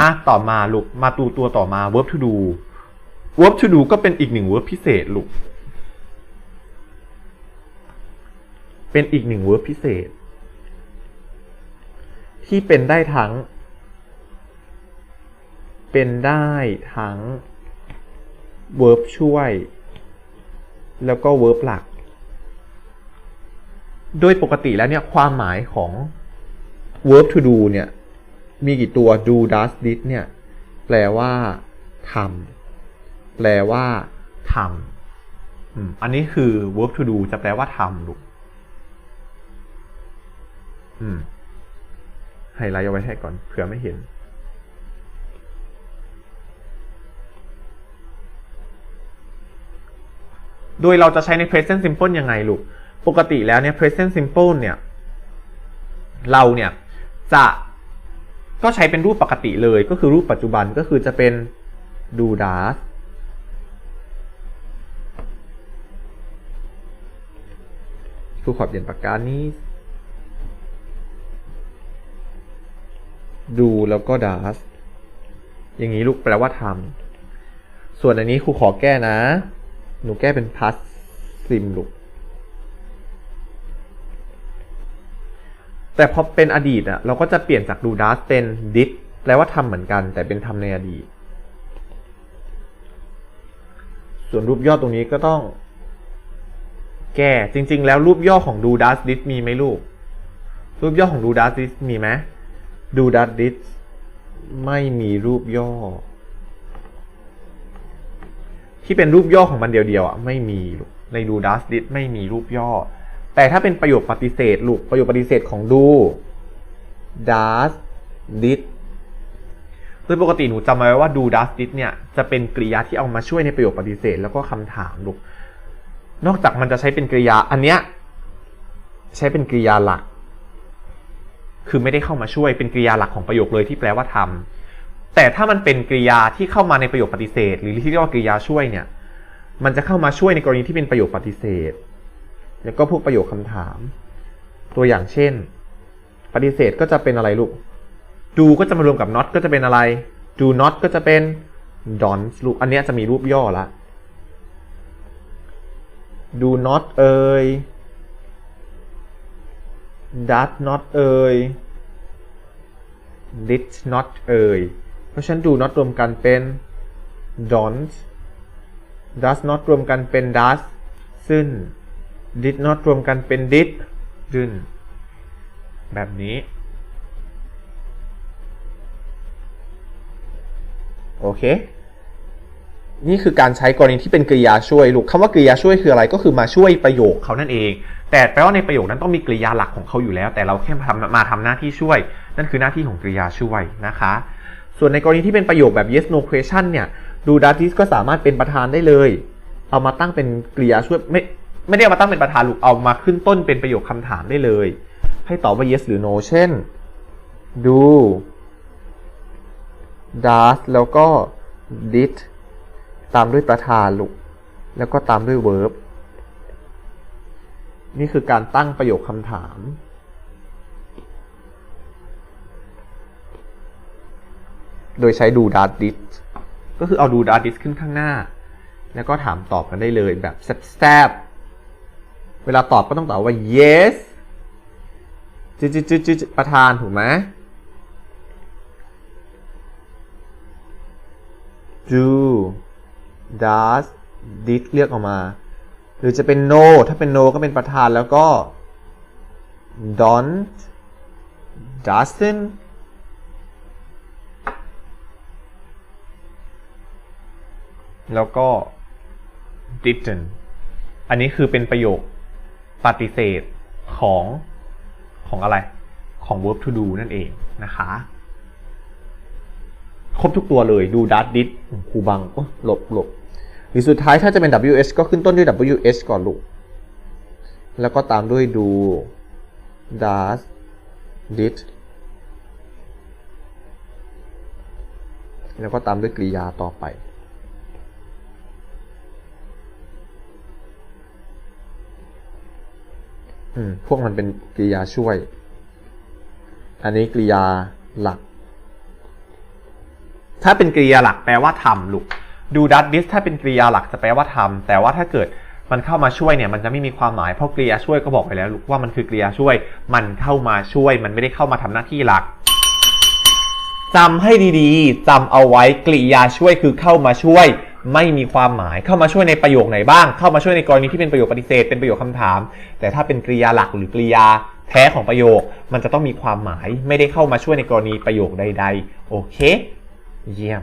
อะต่อมาลูกมาตูตัวต่อมา verb to do verb to do ก็เป็นอีกหนึ่ง verb พิเศษลูก เป็นอีกหนึ่ง verb พิเศษ ที่เป็นได้ทั้ง เป็นได้ทั้ง verb ช่วย แล้วก็ verb หลัก โดยปกติแล้วเนี่ยความหมายของ verb to do เนี่ย มีกี่ตัว do does did เนี่ย แปลว่าทำแปลว่าทำอันนี้คือ verb to do จะแปลว่าทำลูกอืมไฮไลท์เอาไว้ให้ก่อนเผื่อไม่เห็น โดยเราจะใช้ใน present simple ยังไงลูก ปกติแล้วเนี่ย present simple เนี่ย เราเนี่ยจะ ก็ใช้เป็นรูปปกติเลยก็คือรูปปัจจุบันก็คือจะเป็น do does ครูขอเปลี่ยนปากกานี้ do แล้วก็ does อย่างนี้ลูกแปลว่าทำส่วนอันนี้ครูขอแก้นะ หนูแก้เป็น past sim ลูก แต่พอเป็นอดีตอะเราก็จะเปลี่ยนจาก do does เป็น did แปลว่าทำเหมือนกัน แต่เป็นทำในอดีต ส่วนรูปย่อตรงนี้ก็ต้อง แก้จริง ๆ แล้วรูปย่อของ do does did มีไหมลูก รูปย่อของ do does did มีไหม do does did ไม่มีรูปย่อ ที่เป็นรูปย่อของมันเดียวๆอะไม่มีใน do does did ไม่มีรูปย่อ แต่ถ้าเป็นประโยคปฏิเสธลูกประโยคปฏิเสธของ do does did โดยปกติหนูจำไว้ว่า do does did เนี่ยจะเป็นกริยาที่เอามาช่วยในประโยคปฏิเสธ แล้วก็คำถามลูกนอกจากมันจะใช้เป็นกริยาอันเนี้ยใช้เป็นกริยาหลัก คือไม่ได้เข้ามาช่วยเป็นกริยาหลักของประโยคเลยที่แปลว่าทำแต่ถ้ามันเป็นกริยาที่เข้ามาในประโยคปฏิเสธ หรือที่เรียกว่ากริยาช่วยเนี่ยมันจะเข้ามาช่วยในกรณีที่เป็นประโยคปฏิเสธ แล้วก็พวกประโยคคำถาม ตัวอย่างเช่น ปฏิเสธก็จะเป็นอะไรลูก do ก็จะมารวมกับ not ก็จะเป็นอะไร do not ก็จะเป็น don't ลูกอันนี้จะมีรูปย่อละ do not เอ่ย does not เอ่ย did not เอ่ย เพราะฉะนั้น do not รวมกันเป็น don't does not รวมกันเป็น does ซึ่ง did not รวมกันเป็น did ซึ่งแบบนี้ โอเค นี่คือการใช้กรณีที่เป็นกริยาช่วยลูกคำว่ากริยาช่วยคืออะไรก็คือมาช่วยประโยคเขานั่นเอง แต่แปลว่าในประโยคนั้นต้องมีกริยาหลักของเขาอยู่แล้ว แต่เราแค่ทำมาทำหน้าที่ช่วย นั่นคือหน้าที่ของกริยาช่วยนะคะ ส่วนในกรณีที่เป็นประโยคแบบ yes no question เนี่ย do does this ก็สามารถเป็นประธานได้เลย เอามาตั้งเป็นกริยาช่วยไม่ ไม่ได้เอามาตั้งเป็นประธานลูกเอามาขึ้นต้นเป็นประโยคคำถามได้เลย ให้ตอบว่า yes หรือ no เช่น do does แล้วก็ did ตามด้วยประธานลูกแล้วก็ตามด้วย verb นี่คือการตั้งประโยคคำถาม โดยใช้ do does did ก็คือเอา do does did ขึ้นข้างหน้า แล้วก็ถามตอบกันได้เลยแบบแซบ เวลาตอบก็ต้องตอบว่า yes จุดจุดประธานถูกไหม do does did เลือกออกมา หรือจะเป็น no ถ้าเป็น no ก็เป็นประธานแล้วก็ don't doesn't แล้วก็ didn't อันนี้คือเป็นประโยค ปฏิเสธของของอะไรของ verb to do นั่นเองนะคะ ครบทุกตัวเลยดูดัตดิสครูบังหลบหลบหรือสุดท้ายถ้าจะเป็น WH ก็ขึ้นต้นด้วย WH ก่อนลูก แล้วก็ตามด้วยดู does did แล้วก็ตามด้วยกริยาต่อไป พวกมันเป็นกริยาช่วย อันนี้กริยาหลัก ถ้าเป็นกริยาหลักแปลว่าทำลูก do does this ถ้าเป็นกริยาหลักจะแปลว่าทำแต่ว่าถ้าเกิดมันเข้ามาช่วยเนี่ยมันจะไม่มีความหมายเพราะกริยาช่วยก็บอกไปแล้วลูกว่ามันคือกริยาช่วย มันเข้ามาช่วย มันไม่ได้เข้ามาทำหน้าที่หลักจำให้ดีๆจำเอาไว้กริยาช่วยคือเข้ามาช่วย ไม่มีความหมายเข้ามาช่วยในประโยคไหนบ้าง เข้ามาช่วยในกรณีที่เป็นประโยคปฏิเสธ เป็นประโยคคำถาม แต่ถ้าเป็นกริยาหลักหรือกริยาแท้ของประโยค มันจะต้องมีความหมายไม่ได้เข้ามาช่วยในกรณีประโยคใด ๆ โอเค เยี่ยม